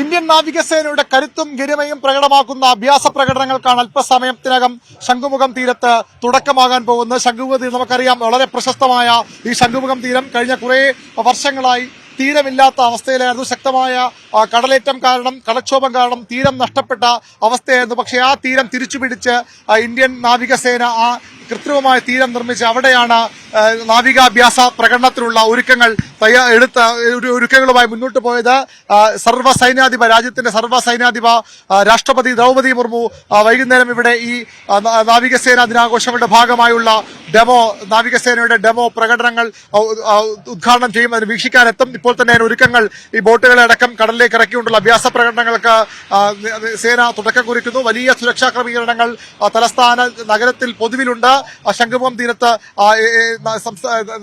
Indian നാവികസേനയുടെ കരുത്തും ഗരിമയും പ്രകടമാക്കുന്ന അഭ്യാസ പ്രകടനങ്ങൾക്കാണ് അല്പസമയത്തിനകം ശംഖുമുഖം തീരത്ത് തുടക്കമാകാൻ പോകുന്നത്. ശംഖുമുഖ തീരം നമുക്കറിയാം. വളരെ പ്രശസ്തമായ ഈ ശംഖുമുഖം തീരം കഴിഞ്ഞ കുറേ വർഷങ്ങളായി തീരമില്ലാത്ത അവസ്ഥയിലായിരുന്നു. ശക്തമായ കടലേറ്റം കാരണം കടക്ഷോഭം കാരണം തീരം നഷ്ടപ്പെട്ട അവസ്ഥയായിരുന്നു. പക്ഷേ ആ തീരം തിരിച്ചുപിടിച്ച് പിടിച്ച് ഇന്ത്യൻ നാവികസേന ആ കൃത്രിമമായ തീരം നിർമ്മിച്ച് അവിടെയാണ് നാവികാഭ്യാസ പ്രകടനത്തിനുള്ള ഒരുക്കങ്ങൾ തയ്യാ എടുത്ത ഒരു ഒരുക്കങ്ങളുമായി മുന്നോട്ട് പോയത്. സർവ സൈന്യാധിപ രാജ്യത്തിന്റെ സർവ സൈന്യാധിപ രാഷ്ട്രപതി ദ്രൗപദി മുർമു. വൈകുന്നേരം ഇവിടെ ഈ നാവികസേന ദിനാഘോഷങ്ങളുടെ ഭാഗമായുള്ള ഡെമോ നാവികസേനയുടെ ഡെമോ പ്രകടനങ്ങൾ ഉദ്ഘാടനം ചെയ്യും. അതിന് വീക്ഷിക്കാനെത്തും. ഇപ്പോൾ തന്നെ അതിന് ഒരുക്കങ്ങൾ ഈ ബോട്ടുകളെ അടക്കം കടലിലേക്ക് ഇറക്കിക്കൊണ്ടുള്ള അഭ്യാസ പ്രകടനങ്ങൾക്ക് സേന തുടക്കം കുറിക്കുന്നു. വലിയ സുരക്ഷാ ക്രമീകരണങ്ങൾ തലസ്ഥാന നഗരത്തിൽ പൊതുവിലുണ്ട്. ശംഖുമുഖം തീരത്ത്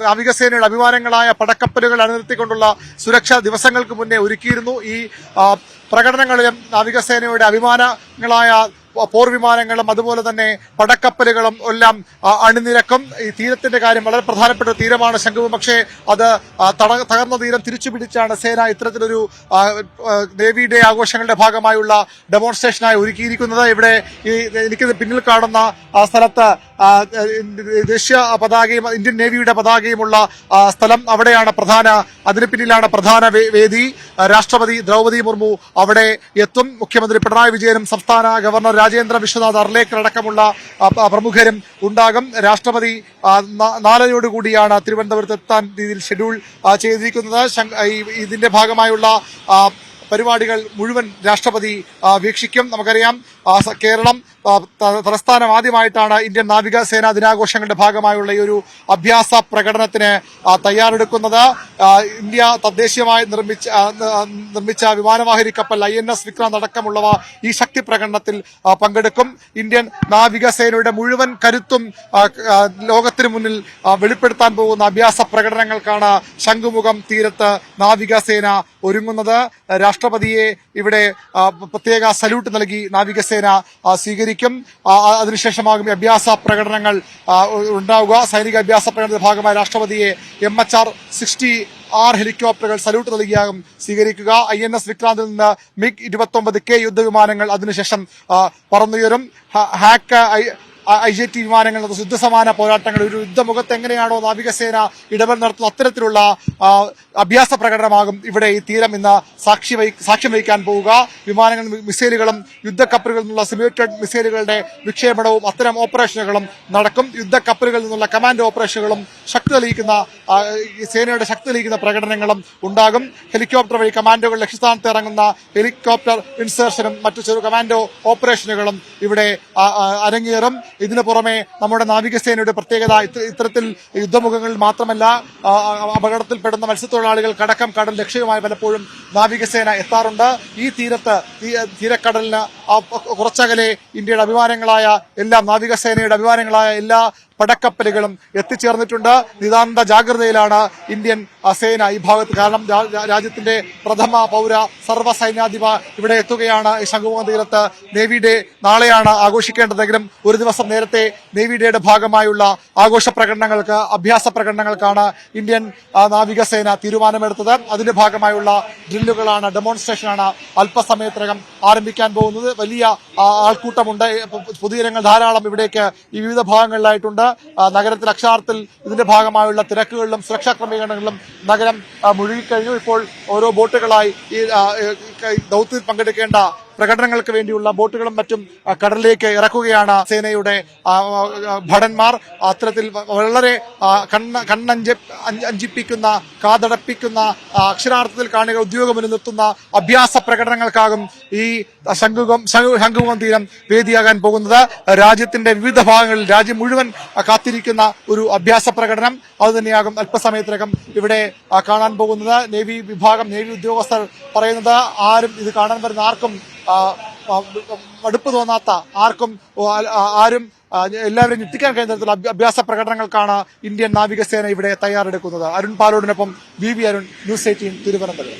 നാവികസേനയുടെ അഭിമാനങ്ങളായ പടക്കപ്പലുകൾ അണിനിർത്തിക്കൊണ്ടുള്ള സുരക്ഷാ ദിവസങ്ങൾക്ക് മുന്നേ ഒരുക്കിയിരുന്നു. ഈ പ്രകടനങ്ങളിലും നാവികസേനയുടെ അഭിമാനങ്ങളായ പോർ വിമാനങ്ങളും അതുപോലെ തന്നെ പടക്കപ്പലുകളും എല്ലാം അണിനിരക്കും. ഈ തീരത്തിന്റെ കാര്യം വളരെ പ്രധാനപ്പെട്ട തീരമാണ് ശംഖുവും പക്ഷേ അത് തകർന്ന തീരം തിരിച്ചു പിടിച്ചാണ് സേന ഇത്തരത്തിലൊരു നേവി ഡേ ആഘോഷങ്ങളുടെ ഭാഗമായുള്ള ഡെമോൺസ്ട്രേഷനായി ഒരുക്കിയിരിക്കുന്നത്. ഇവിടെ ഈ എനിക്ക് പിന്നിൽ കാണുന്ന ആ സ്ഥലത്ത് ദേശീയ പതാകയും ഇന്ത്യൻ നേവിയുടെ പതാകയുമുള്ള സ്ഥലം അവിടെയാണ് പ്രധാന അതിന് പിന്നിലാണ് പ്രധാന വേദി. രാഷ്ട്രപതി ദ്രൗപദി മുർമു അവിടെ എത്തും. മുഖ്യമന്ത്രി പിണറായി വിജയനും സംസ്ഥാന ഗവർണർ രാജേന്ദ്ര വിശ്വനാഥ് അർലേക്കർ അടക്കമുള്ള പ്രമുഖരും ഉണ്ടാകും. രാഷ്ട്രപതി നാലരയോടുകൂടിയാണ് തിരുവനന്തപുരത്ത് എത്താൻ രീതിയിൽ ഷെഡ്യൂൾ ചെയ്തിരിക്കുന്നത്. ഇതിന്റെ ഭാഗമായുള്ള പരിപാടികൾ മുഴുവൻ രാഷ്ട്രപതി വീക്ഷിക്കും. നമുക്കറിയാം കേരളം തലസ്ഥാനം ആദ്യമായിട്ടാണ് ഇന്ത്യൻ നാവികസേനാ ദിനാഘോഷങ്ങളുടെ ഭാഗമായുള്ള ഈ ഒരു അഭ്യാസ പ്രകടനത്തിന് തയ്യാറെടുക്കുന്നത്. ഇന്ത്യ തദ്ദേശീയമായി നിർമ്മിച്ച നിർമ്മിച്ച വിമാനവാഹിനി കപ്പൽ ഐ എൻ എസ് വിക്രാന്ത് അടക്കമുള്ളവ ഈ ശക്തി പ്രകടനത്തിൽ പങ്കെടുക്കും. ഇന്ത്യൻ നാവികസേനയുടെ മുഴുവൻ കരുത്തും ലോകത്തിന് മുന്നിൽ വെളിപ്പെടുത്താൻ പോകുന്ന അഭ്യാസ പ്രകടനങ്ങൾക്കാണ് ശംഖുമുഖം തീരത്ത് നാവികസേന ഒരുങ്ങുന്നത്. രാഷ്ട്രപതിയെ ഇവിടെ പ്രത്യേക സല്യൂട്ട് നൽകി നാവികസേന സ്വീകരിക്കും ആ, ആ, അതിനുശേഷമാകും അഭ്യാസ പ്രകടനങ്ങൾ ഉണ്ടാവുക. സൈനിക അഭ്യാസ പ്രകടനത്തിന്റെ ഭാഗമായി രാഷ്ട്രപതിയെ എം എച്ച് ആർ സിക്സ്റ്റി ആറ് ഹെലികോപ്റ്ററുകൾ സല്യൂട്ട് നൽകിയാകും സ്വീകരിക്കുക. ഐ എൻ എസ് വിക്രാന്തിൽ നിന്ന് മിഗ് ഇരുപത്തൊമ്പത് കെ യുദ്ധവിമാനങ്ങൾ അതിനുശേഷം പറന്നുയരും. ഹാക്ക് ഐ ജെ ടി വിമാനങ്ങൾ യുദ്ധസമാന പോരാട്ടങ്ങൾ ഒരു യുദ്ധമുഖത്ത് എങ്ങനെയാണോ നാവികസേന ഇടപെടൽ നടത്തുന്ന അത്തരത്തിലുള്ള അഭ്യാസ പ്രകടനമാകും ഇവിടെ ഈ തീരം ഇന്ന് സാക്ഷി സാക്ഷ്യം വഹിക്കാൻ പോവുക. വിമാനങ്ങൾ മിസൈലുകളും യുദ്ധക്കപ്പലുകളിൽ നിന്നുള്ള സിമുലേറ്റഡ് മിസൈലുകളുടെ വിക്ഷേപണവും അത്തരം ഓപ്പറേഷനുകളും നടക്കും. യുദ്ധക്കപ്പലുകളിൽ നിന്നുള്ള കമാൻഡ് ഓപ്പറേഷനുകളും ശക്തി തെളിയിക്കുന്ന സേനയുടെ ശക്തി തെളിയിക്കുന്ന പ്രകടനങ്ങളും ഉണ്ടാകും. ഹെലികോപ്റ്റർ വഴി കമാൻഡോകൾ ലക്ഷ്യസ്ഥാനത്ത് ഇറങ്ങുന്ന ഹെലികോപ്റ്റർ ഇൻസേർഷനും മറ്റു ചെറു കമാൻഡോ ഓപ്പറേഷനുകളും ഇവിടെ അരങ്ങേറും. ഇതിനു പുറമെ നമ്മുടെ നാവികസേനയുടെ പ്രത്യേകത ഇത്ത- ഇത്തരത്തിൽ യുദ്ധമുഖങ്ങളിൽ മാത്രമല്ല അപകടത്തിൽപ്പെടുന്ന മത്സ്യത്തൊഴിലാളികൾ കടക്കം കടൽ ലക്ഷ്യവുമായി പലപ്പോഴും നാവികസേന എത്താറുണ്ട്. ഈ തീരത്ത് തീരക്കടലിന് കുറച്ചകലെ ഇന്ത്യയുടെ അഭിമാനങ്ങളായ എല്ലാ നാവികസേനയുടെ അഭിമാനങ്ങളായ എല്ലാ പടക്കപ്പലുകളും എത്തിച്ചേർന്നിട്ടുണ്ട്. നിതാന്ത ജാഗ്രതയിലാണ് ഇന്ത്യൻ സേന ഈ ഭാഗത്ത്. കാരണം രാജ്യത്തിന്റെ പ്രഥമ പൗര സർവ സൈന്യാധിപ ഇവിടെ എത്തുകയാണ് ഈ ശംഖുമുഖ തീരത്ത്. നേവി ഡേ നാളെയാണ് ആഘോഷിക്കേണ്ടതെങ്കിലും ഒരു ദിവസം നേരത്തെ നേവി ഡേയുടെ ഭാഗമായുള്ള ആഘോഷ പ്രകടനങ്ങൾക്ക് അഭ്യാസ പ്രകടനങ്ങൾക്കാണ് ഇന്ത്യൻ നാവികസേന തീരുമാനമെടുത്തത്. അതിന്റെ ഭാഗമായുള്ള ഡ്രില്ലുകളാണ് ഡെമോൺസ്ട്രേഷനാണ് അല്പസമയത്തിനകം ആരംഭിക്കാൻ പോകുന്നത്. വലിയ ആൾക്കൂട്ടമുണ്ട്. പൊതുജനങ്ങൾ ധാരാളം ഇവിടേക്ക് ഈ വിവിധ ഭാഗങ്ങളിലായിട്ടുണ്ട്. നഗരത്തിൽ അക്ഷാർത്ഥത്തിൽ ഇതിന്റെ ഭാഗമായുള്ള തിരക്കുകളിലും സുരക്ഷാ ക്രമീകരണങ്ങളിലും നഗരം മുഴുകിക്കഴിഞ്ഞു. ഇപ്പോൾ ഓരോ ബോട്ടുകളായി ഈ ദൗത്യത്തിൽ പങ്കെടുക്കേണ്ട പ്രകടനങ്ങൾക്ക് വേണ്ടിയുള്ള ബോട്ടുകളും മറ്റും കടലിലേക്ക് ഇറക്കുകയാണ് സേനയുടെ ഭടന്മാർ. അത്തരത്തിൽ വളരെ കണ്ണ കണ്ണഞ്ച അഞ്ച് അഞ്ചിപ്പിക്കുന്ന കാതടപ്പിക്കുന്ന അക്ഷരാർത്ഥത്തിൽ കാണുക ഉദ്യോഗമെന്ന് നിർത്തുന്ന അഭ്യാസ പ്രകടനങ്ങൾക്കാകും ഈ ശംഖുകം ശംഖുകം തീരം വേദിയാകാൻ പോകുന്നത്. രാജ്യത്തിന്റെ വിവിധ ഭാഗങ്ങളിൽ രാജ്യം മുഴുവൻ കാത്തിരിക്കുന്ന ഒരു അഭ്യാസ പ്രകടനം അതുതന്നെയാകും അല്പസമയത്തിനകം ഇവിടെ കാണാൻ പോകുന്നത്. നേവി വിഭാഗം നേവി ഉദ്യോഗസ്ഥർ പറയുന്നത് ആരും ഇത് കാണാൻ വരുന്ന ആർക്കും മടുപ്പ് തോന്നാത്ത ആർക്കും ആരും എല്ലാവരും ഞെട്ടിക്കാൻ കഴിയുന്ന തരത്തിലുള്ള അഭ്യ- അഭ്യാസ പ്രകടനങ്ങൾക്കാണ് ഇന്ത്യൻ നാവികസേന ഇവിടെ തയ്യാറെടുക്കുന്നത്. Arun പാലോടിനൊപ്പം V V Arun news eighteen Thiruvananthapuram.